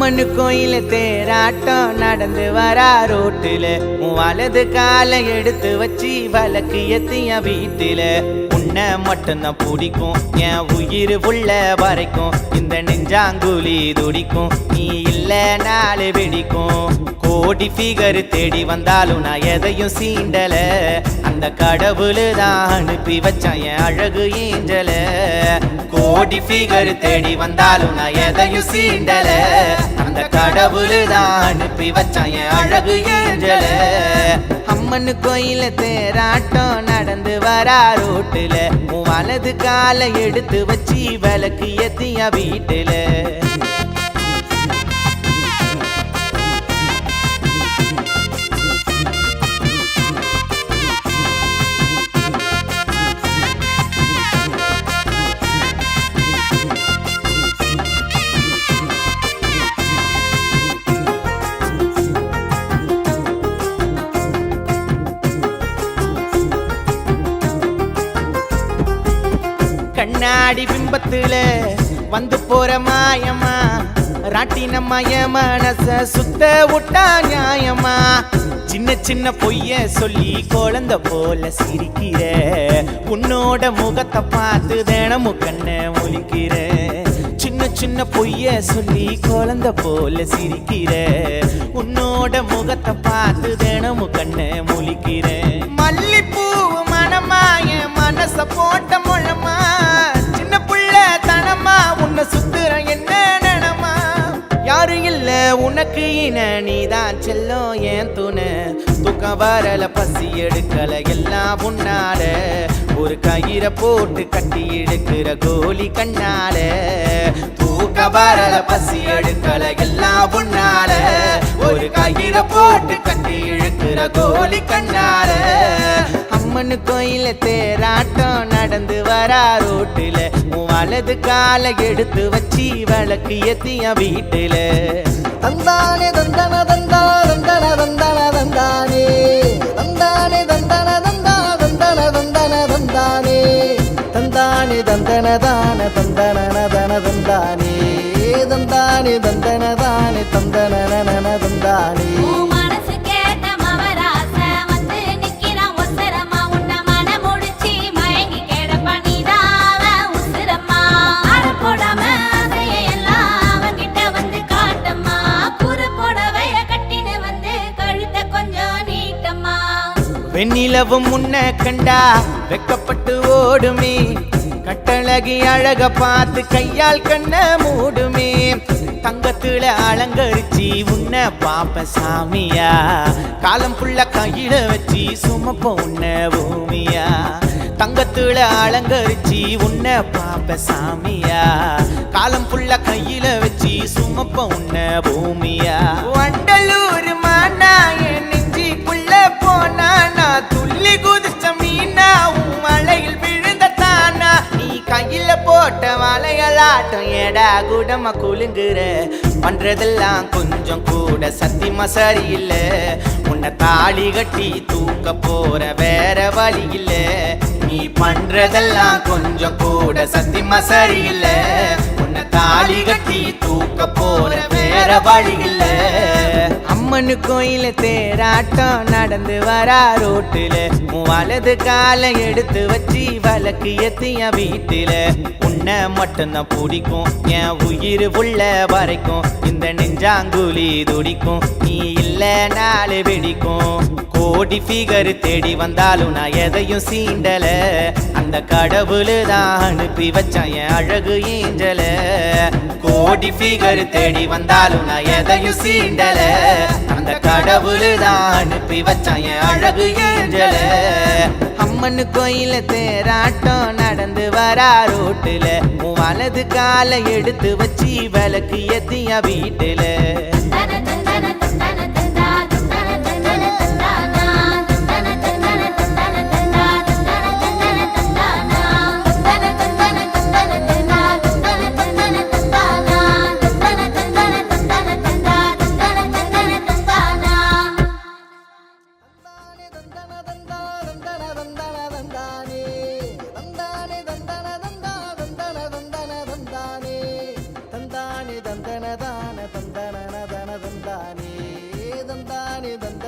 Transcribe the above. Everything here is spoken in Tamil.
அம்மனு கோயில தேராட்டம் நடந்து வரா ரோட்டுல. உன் வலது காலை எடுத்து வச்சு வழக்கு எத்திய வீட்டுல. உன்னை மட்டும்தான் பிடிக்கும். என் உயிர் உள்ள வரைக்கும் இந்த நெஞ்சாங்குழி துடிக்கும். நீ இல்ல நாலு வெடிக்கும். கோடி ஃபிகர் தேடி வந்தாலும் நான் எதையும் சீண்டல. அந்த கடவுளு தான் அனுப்பி வச்சான் என் அழகு ஏஞ்சல. கோடி ஃபிகர் தேடி வந்தாலும் நான் எதையும் சீண்டல. அந்த கடவுளு தான் அனுப்பி வச்சான் என் அழகு ஏஞ்சல. அம்மனு கோயில தேராட்டம் நடந்து வரா ரோட்டுல வீட்டுல உன் வலது காலை எடுத்து வச்சு விளக்கு ஏத்தியா வீட்டுல? கண்ணாடி பிம்பத்துல வந்து போற மாயமா ராட்டின மய மனச சுத்த விட்டா நியாயமா சின்ன சின்ன பொய்ய சொல்லி குழந்த போல சிரிக்கிற. உன்னோட முகத்தை பார்த்து தினமும் கண்ணை ஒழிக்கிற சின்ன சின்ன பொய்ய சொல்லி குழந்த போல சிரிக்கிற. உன்னோட முகத்தை பார்த்து தினமும் கண்ணை முழிக்கிற. மல்லிப்பூ மனமாய உனக்கு இன நீதான் செல்லும் ஏன் துணை. தூக்கம் வரல பசி எடுக்கல எல்லாம் உன்னால. ஒரு கயிற போட்டு கட்டி எடுக்கிற கோலி கண்ணால. தூக்க வரல பசி எடுக்கல எல்லாம் உன்னால. ஒரு கயிற போட்டு கட்டி இழுக்கிற கோலி கண்ணால. அம்மனு கோயில தேராட்டம் நடந்து வரா ரோட்டுல. உன் வலது காலை எடுத்து வச்சு வழக்கு எத்திய வீட்டுல. தந்தானே தந்தன தந்தா தந்தன தந்தன தந்தானே. தந்தானே தந்தன தந்தா தந்தன தந்தன தந்தானே. தந்தானே தந்தன தான தந்தன தன தந்தானே. தந்தானே தந்தன தானே தந்தன நன தந்தானே. வெண்ணிலவும் முன்ன கண்டா வெக்கப்பட்டு ஓடுமே. கட்டழகி அழக பார்த்து கையால் கண்ண மூடுமே. தங்கத்துல அலங்கரிச்சு உன்னை பாப்ப சாமியா. காலம் புள்ள கையில வச்சு சுமப்ப உன்ன பூமியா. தங்கத்துல அலங்கரிச்சு உன்னை பாப்ப சாமியா. காலம் புள்ள கையில வச்சு சுமப்ப உன்ன பூமியா. வண்டலூர் என்னடா ஏடா குடம குலுங்குற? பண்றதெல்லாம் கொஞ்சம் கூட சத்தியமா சரியில்ல. உன்னை தாலி கட்டி தூக்க போற வேற வழி இல்ல நீ பண்றதெல்லாம் கொஞ்சம் கூட சத்தியமா சரியில்ல. உன்னை தாலி கட்டி தூக்க போற வேற வழி இல்ல அம்மனு கோயில தேராட்டம் நடந்து வரா ரோட்டுல. வலது காலை எடுத்து வச்சு வழக்கு எத்திய வீட்டுல. உன்னை மட்டும்தான் பிடிக்கும் என் உயிர் உள்ள வரைக்கும். இந்த நெஞ்சாங்குழி துடிக்கும் நீ இல்ல நாலு வெடிக்கும். கோடி ஃபிகர் தேடி வந்தாலும் நான் எதையும் சீண்டல. அந்த கடவுளு தான் அனுப்பி வச்சான் என் அழகு ஏஞ்சல. கோடி ஃபிகர் தேடி வந்தாலும் நான் எதையும் சீண்டல. அந்த கடவுளு தான் அனுப்பி வச்சான் என் அழகு ஏஞ்சல. அம்மனு கோயில தேராட்டம் நடந்து வரா ரோட்டுல. உன் வலது காலை எடுத்து வச்சு விளக்கு எத்திய வீட்டுல. దందన దాన దందన దందానే దందానే దంద